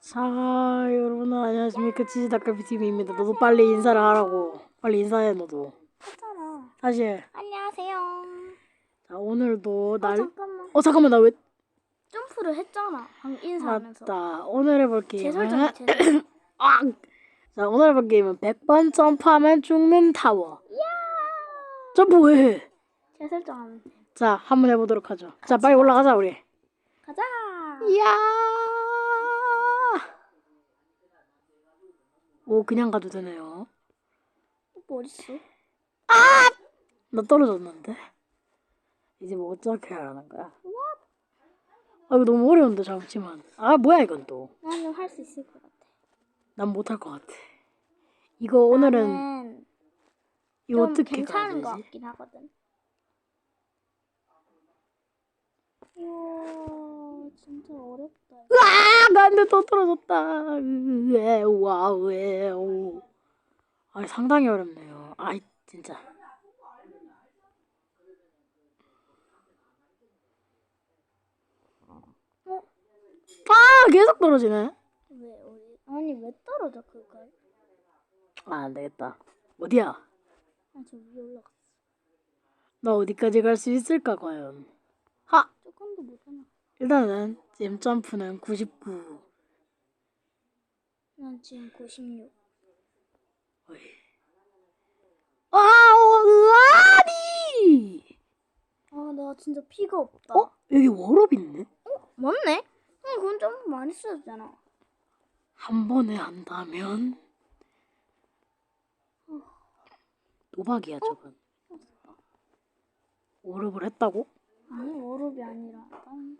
자, 여러분 안녕하십니까 치즈닭갈비TV입니다. 너도 빨리 인사를 하라고. 빨리 인사해 너도. 했잖아. 다시 해. 안녕하세요. 자, 오늘도 어, 날. 잠깐만. 어 잠깐만 나 왜? 점프를 했잖아. 방금 인사하면서. 맞다. 오늘 해볼 게임은. 제설정이 제설. 아! 자, 오늘 해볼 게임은 100번 점프하면 죽는 타워. 점프 왜 해? 제설정하면 돼. 자, 한번 해보도록 하죠. 자, 빨리 올라가자 우리. 가자. 이야. 오, 그냥 가도 되네요. 뭐 어딨어? 나 떨어졌는데. 이제 뭐 어떻게 하라는 거야? 아 이거 너무 어려운데 잠시만. 아 뭐야 이건 또. 나는 할 수 있을 것 같아. 난 못할 것 같아. 이거 오늘은 이거 좀 어떻게 괜찮은 것 가야 되지? 같긴 하거든. 이야, 진짜 어렵다. 아나 한테 또 떨어졌다. 으에 와우에 오. 아 상당히 어렵네요. 아이 진짜. 어? 아 계속 떨어지네. 왜 어디? 아니 왜 떨어져 그걸? 아안 되겠다. 어디야? 아저 위에 올라갔어. 나 어디까지 갈 수 있을까 과연? 하 조금도 못하나? 일단은 지금 점프는 99. 난 지금 96. 어이. 으아니! 아, 나 진짜 피가 없다. 어 여기 워럽 있네. 맞네? 응, 그건 좀 많이 써졌잖아. 한 번에 한다면 도박이야 저건. 워럽을 했다고? 아니, 워룹이 아니라. 난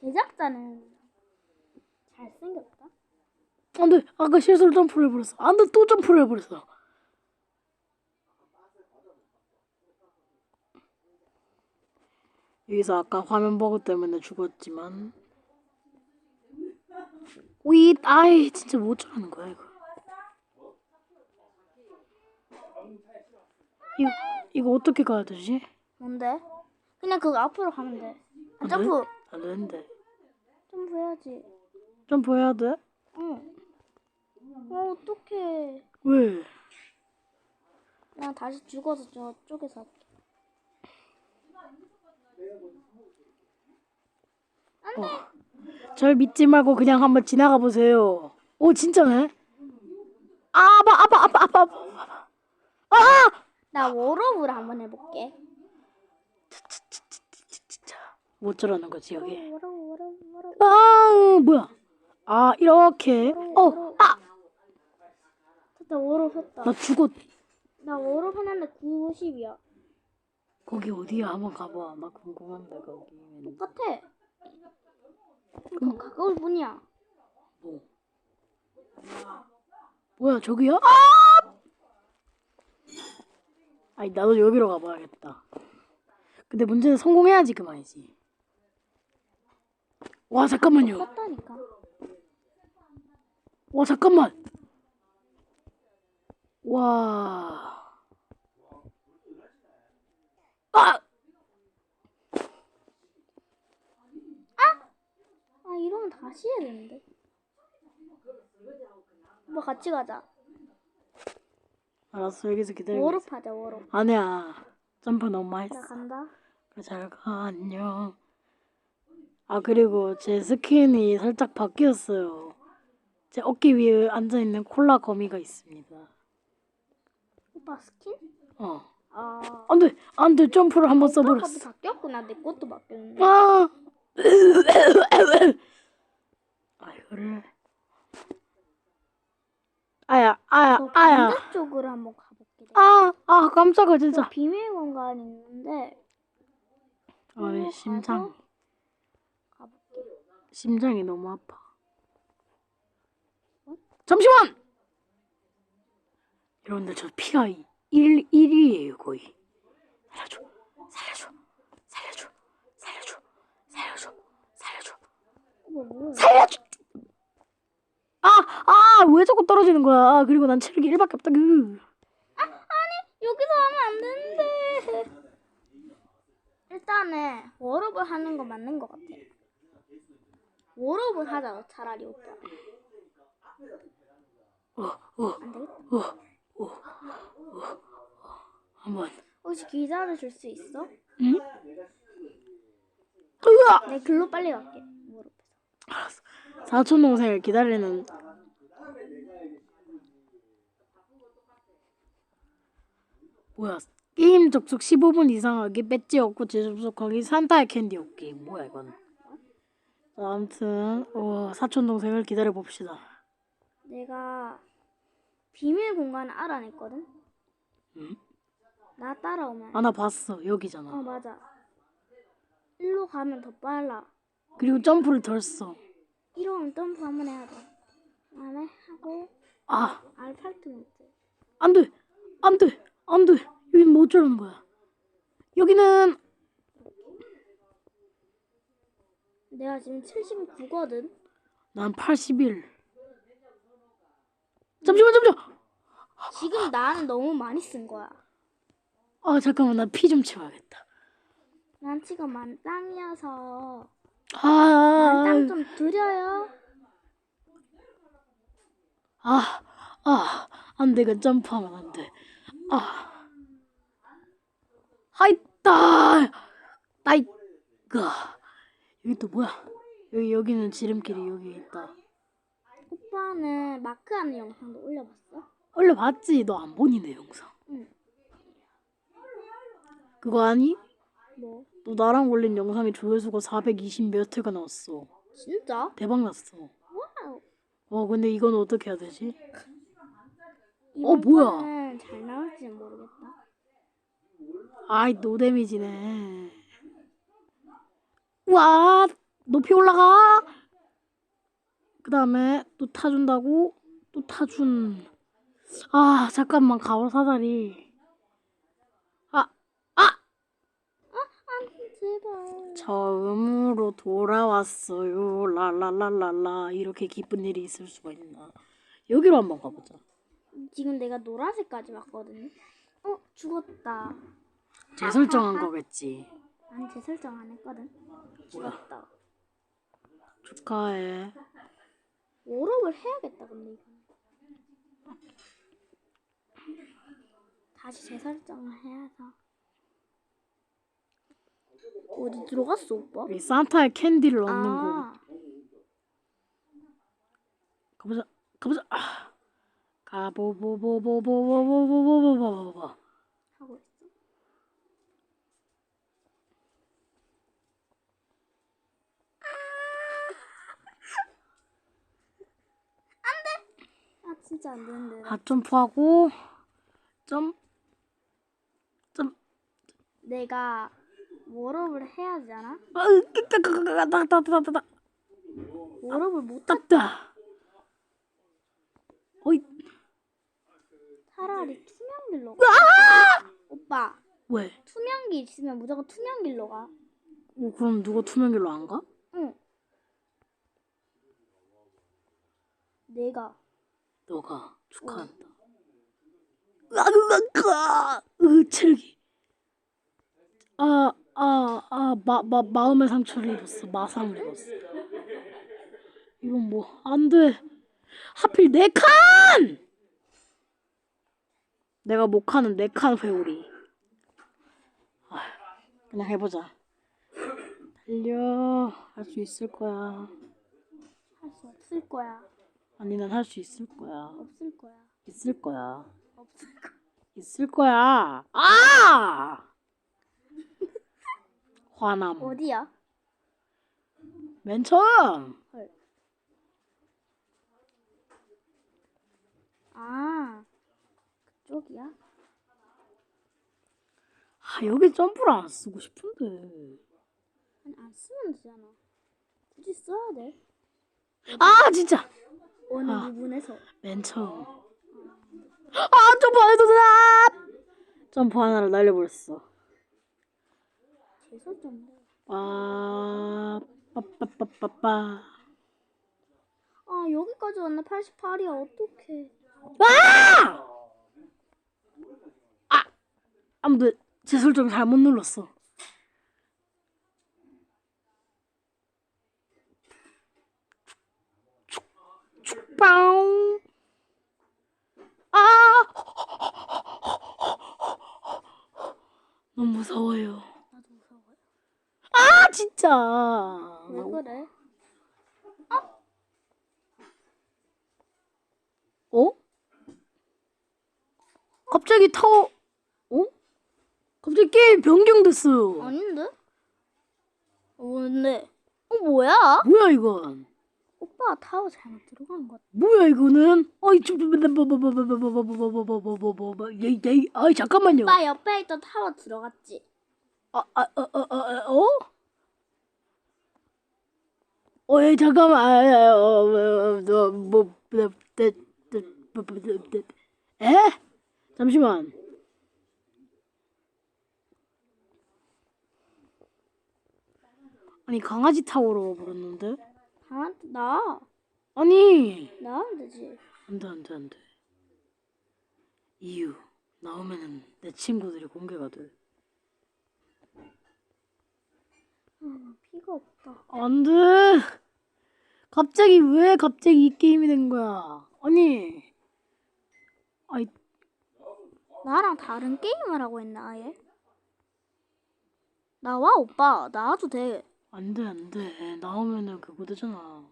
제작자는 잘생겼다. 안돼 아까 실수로 점프를 해버렸어. 안돼 또 점프를 해버렸어. 여기서 아까 화면 버그 때문에 죽었지만 위 아이 진짜 못 저러는 거야 이거. 이거 이거 어떻게 가야 되지? 뭔데? 그냥 그거 앞으로 가면 돼. 아, 안 점프! 돼? 안 되는데 점프 해야지. 점프해야 돼? 응. 어, 어떡해. 왜? 나 다시 죽어서 저쪽에서 할게. 어. 절 믿지 말고 그냥 한번 지나가 보세요. 오 진짜네? 아, 아파 아파 아파 아파. 아! 나 워룹을 한번 해볼게. 못 저러는 거지 여기. 아 뭐야? 아 이렇게. 어, 아, 됐다, 워룹 했다. 나 죽었. 나 워룹 해놨는데 90이야. 거기 어디야? 한번 가봐. 나 궁금한데 거기. 똑같아. 그러니까 가까울 뿐이야. 뭐? 뭐야 저기야? 아! 아니 나도 여기로 가봐야겠다. 근데 문제는 성공해야지 그만이지. 와 잠깐만요. 똑같다니까. 와 잠깐만. 와. 아! 아 이러면 다시 해야 되는데. 오빠 같이 가자. 알았어 여기서. 있어. 워룹 하자 워룹. 아니야. 점프 너무 많이 나 했어. 간다. 그래 잘가 안녕. 아 그리고 제 스킨이 살짝 바뀌었어요. 제 어깨 위에 앉아 있는 콜라 거미가 있습니다. 오빠 스킨? 어. 아. 안돼 안돼 점프를 한번 오빠 써버렸어. 것도 바뀌었구나. 내 것도 바뀌었네. 아. 아 이거를. 아야 아야 저 아야. 반대쪽으로 한번 가볼게. 아, 아 깜짝아 저 진짜. 비밀 공간이 있는데 아내 일로 심장 가서 가볼게. 심장이 너무 아파. 잠시만. 여러분들 저 피가 1 1이에요 거의. 살려줘, 살려줘, 살려줘, 살려줘, 살려줘, 살려줘? 살려줘. 아, 아, 왜 자꾸 떨어지는 거야? 아, 그리고 난 체력이 1밖에 없다. 그. 여기서 하면 안 되는데. 일단은 워룹을 하는 거 맞는 것 같아. 워업을 하자 차라리 오빠. 어, 어, 안 되겠다. 어. 한번. 혹시 기다려 줄수 있어? 응? 으아! 내 글로 빨리 갈게. 워업에서. 알았어. 사촌 동생을 기다리는. 뭐야? 게임 접속 15분 이상 하기, 배지 없고 재접속하기, 산타의 캔디 없기. 뭐야 이건? 아무튼 어, 사촌 동생을 기다려 봅시다. 내가 비밀 공간을 알아냈거든. 응? 나 따라오면. 아 나 봤어 어 여기잖아. 맞아. 일로 가면 더 빨라. 그리고 점프를 덜 써. 이러면 점프 한번 해야 돼. 그다음에 하고 아 알파트먼트. 안돼 안 돼 안 돼 여긴 뭐 어쩌라는 거야? 여기는 내가 지금 79거든. 난 81. 잠시만 잠시만. 지금 나는 너무 많이 쓴 거야. 아 잠깐만 나 피 좀 채워야겠다. 난 지금 만땅이어서 아, 만땅 좀 드려요. 아, 아, 안 돼, 그 점프하면 안 돼. 아, 하이따, 따이가. 여기 또 뭐야? 여기 여기는 지름길이 여기 있다. 오빠는 마크하는 영상도 올려봤어? 원래 봤지? 너 안 보니 내 영상? 응. 그거 아니? 뭐? 너 나랑 올린 영상이 조회수가 420 몇 회가 나왔어. 진짜? 대박 났어. 와우. 어, 근데 이건 어떻게 해야 되지? 이번 어, 뭐야? 거는 잘 나올지는 모르겠다. 아이 노 데미지네. 와 높이 올라가. 그 다음에 또 타준다고 또 타준. 아 잠깐만 가오 사다리. 아 제발. 처음으로 돌아왔어요. 랄랄랄랄라 이렇게 기쁜 일이 있을 수가 있나? 여기로 한번 가보자. 지금 내가 노란색까지 왔거든. 어 죽었다. 재설정한 거겠지. 난 재설정 안 했거든. 죽었다. 축하해. 워업을 해야겠다 근데 이거. 다시 재설정을 해야서. 어디 들어갔어 오빠? 이 산타의 캔디를 얻는 거. 아, 가보자. 가보자. 아. 가보보보보보보보보보보보. 하고 있어. 안돼. 아 진짜 안 되는데. 아 점프하고 점. 점. 내가 워업을 해야 되잖아. 아. 워업을 못 따따. 어이. 차라리 투명길로 가. 오빠 왜? 투명길 있으면 무조건 투명길로 가. 어, 그럼 누가 투명길로 안 가? 응. 내가 너가 축하한다. 으아, 으, 체력이. 아, 아, 아, 마, 마, 마음의 상처를 입었어. 마상을 입었어. 이건 뭐, 안 돼. 하필 네 칸! 내가 못 하는 네 칸 회오리. 아, 그냥 해보자. 달려. 할 수 있을 거야. 할 수 없을 거야. 아니, 난 할 수 있을 거야. 없을 거야. 있을 거야. 없을 거야. 있을 거야. 아! 화남. 어디야? 맨 처음. 헐. 아 그쪽이야? 아, 여기 점프를 안 쓰고 싶은데. 아니 안 쓰면 되잖아. 굳이 써야 돼. 아, 진짜. 어느 아. 부분에서? 맨 처음. 아, 점프 안 해도 되나? 점프 하나를 날려버렸어. 빠, 빠빠빠빠빠. 아 여기까지 왔네 88이야 어떡해. 아! 아! 아무도 제 설정 잘못 눌렀어. 빵. 아! 너무 무서워요. 나도 무서워요. 아, 진짜. 왜 그래? 어? 갑자기 타워, 어? 갑자기 게임 변경됐어요. 아닌데? 어, 뭔데? 어 뭐야? 뭐야, 이건? 오빠 타워 잘못 들어간 것 같아. 뭐야, 이거는? 좀, 아이? 아, 아, 어, 어, 어, 어? 어, 예, 아, 아, 어, 어, 어, 뭐, 네, 네, 네, 뭐, 뭐, 네, 네. 나한테 나 아니, 나하면 되지. 안 돼, 안 돼, 안 돼. 이유, 나오면은 내 친구들이 공개가 돼. 아, 피가 없다. 안 돼. 갑자기 왜 갑자기 이 게임이 된 거야? 아니. 아이, 나랑 다른 게임을 하고 있나 아예? 나와 오빠 나와도 돼. 안 돼, 안 돼. 나오면은 그거 되잖아.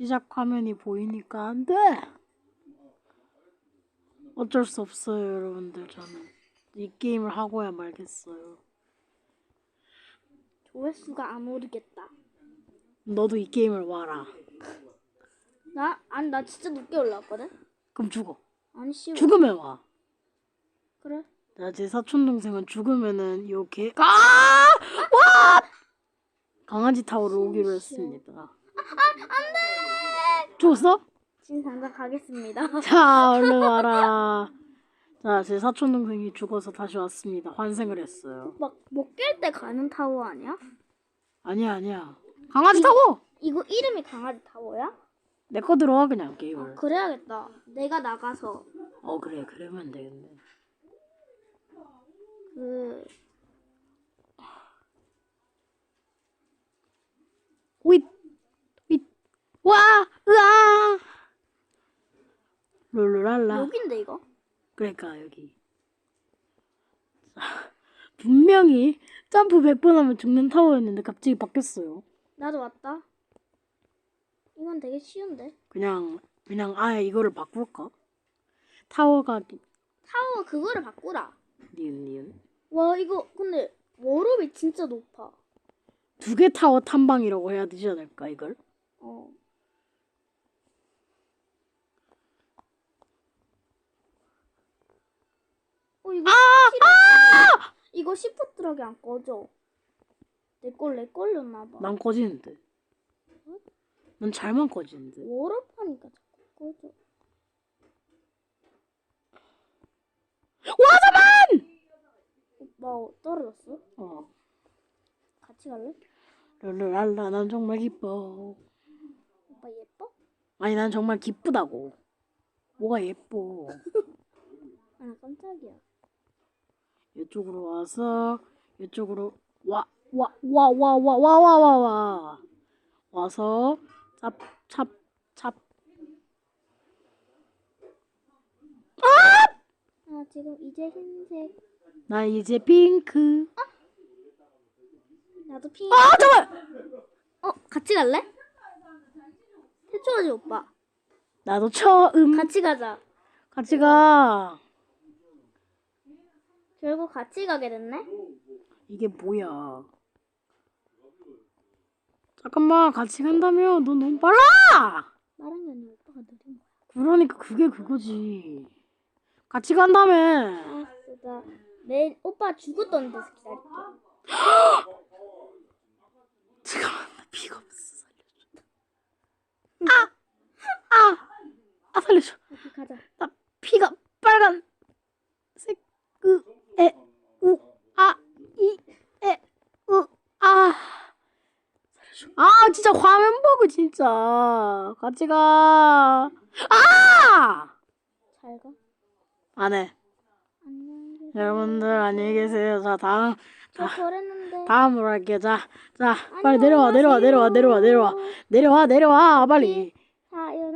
시작 화면이 보이니까 안 돼. 어쩔 수 없어요, 여러분들. 저는 이 게임을 하고야 말겠어요. 조회수가 안 오르겠다. 너도 이 게임을 와라. 나 아니 나 진짜 늦게 올라왔거든. 그럼 죽어. 아니 쉬워. 죽으면 와. 그래. 나 제 사촌 동생은 죽으면은 이렇게 아! 와! 강아지 타워로 오기로 했습니다. 안돼. 죽었어? 지금 당장 가겠습니다. 자, 얼른 와라. 자, 제 사촌 동생이 죽어서 다시 왔습니다. 환생을 했어요. 막 못 깰 때 가는 타워 아니야? 아니야, 아니야. 강아지 타워. 이거 이름이 강아지 타워야? 내 거 들어와 그냥 아, 게임을. 그래야겠다. 내가 나가서 어 그래, 그러면 되겠네. 그 윗, 윗, 와, 으아. 룰루랄라. 여긴데 이거? 그러니까 여기 자, 분명히 점프 100번 하면 죽는 타워였는데 갑자기 바뀌었어요. 나도 왔다. 이건 되게 쉬운데. 그냥 그냥 아예 이거를 바꿀까? 타워가 타워 그거를 바꾸라. 니은 니은 와 이거 근데 워룹이 진짜 높아. 두 개 타워 탐방이라고 해야 되지 않을까 이걸? 어. 어 이거 아! 이거 시프트락이 안 꺼져. 내걸내 걸렸나 봐. 난 꺼지는데. 난 잘만 꺼지는데. 워룹 하니까 자꾸 꺼져. 와 잠만! 오빠 떨어졌어? 어. 같이 갈래? 룰루랄라 난 정말 기뻐. 오빠 예뻐? 아니 난 정말 기쁘다고. 뭐가 예뻐. 아 깜짝이야. 이쪽으로 와서 이쪽으로 와 와 와 와 와 와 와 와 와 와서 찹찹찹 아 지금 이제 흰색. 나 이제 핑크 나도 핑. 아 잠깐 어 같이 갈래? 해줘야지 오빠. 나도 처음 같이 가자. 같이 가 결국 같이 가게 됐네. 이게 뭐야? 잠깐만 같이 간다며? 너 너무 빨라! 빠른 게 아니라 오빠가 느린 거야. 그러니까 그게 그거지. 같이 간다며! 알았어, 나 내일 오빠 죽었던 데서 기다릴게. 잠깐만 나 피가 없어 살려줘. 아 아! 아, 살려줘. 같이 가자. 나 피가 빨간 색 그 에 우 아 이 에 우 아 아 진짜 화면 보고 진짜 같이 가. 아! 잘 가. 안해. 안녕히 계세요. 여러분들 안녕히 계세요. 자 다음 저 그랬는데. 다음으로 할게요. 자, 자 빨리 내려와 내려와 내려와 내려와 내려와 내려와 내려와 빨리. 사연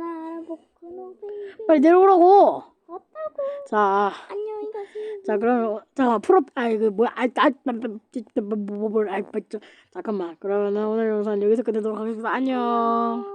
빨리 내려오라고. 자, 가세요. 자 그러면 잠깐 프로 아이 그 뭐야 아아뭐뭐 아, 저, 잠깐만 그러면 오늘 영상 여기서 끝내도록 하겠습니다. 안녕.